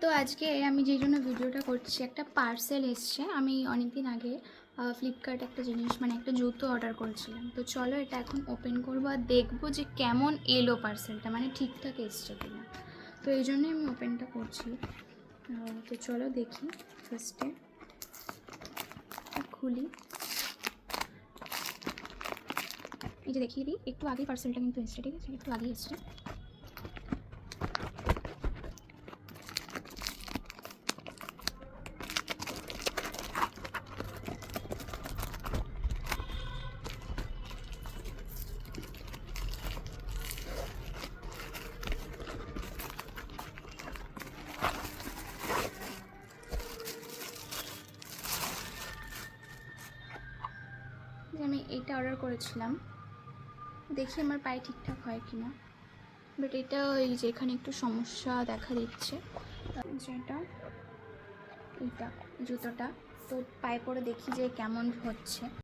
তো আজকে আমি যেই জন্য ভিডিওটা করছি, একটা পার্সেল এসছে। আমি অনেক দিন আগে ফ্লিপকার্ট একটা জিনিস মানে একটা জুতো অর্ডার করেছিলাম। তো চলো এটা এখন ওপেন করব আর দেখব যে কেমন এলো পার্সেলটা মানে ঠিকঠাক এসছে কিনা। তো এই জন্যই আমি ওপেনটা করছি। তো চলো দেখি ফার্স্টে খুলি। এই যে দেখিয়ে দিই, একটু আগে পার্সেলটা কিন্তু এসছে, ঠিক আছে? একটু আগেই এসছে। যে আমি এইটা অর্ডার করেছিলাম। দেখি আমার পায়ে ঠিকঠাক হয় কি না বাট এটা ওই যে এখানে একটু সমস্যা দেখা দিচ্ছে। যেটা, এইটা, জুতোটা। তো পায়ে পরে দেখি যে কেমন হচ্ছে।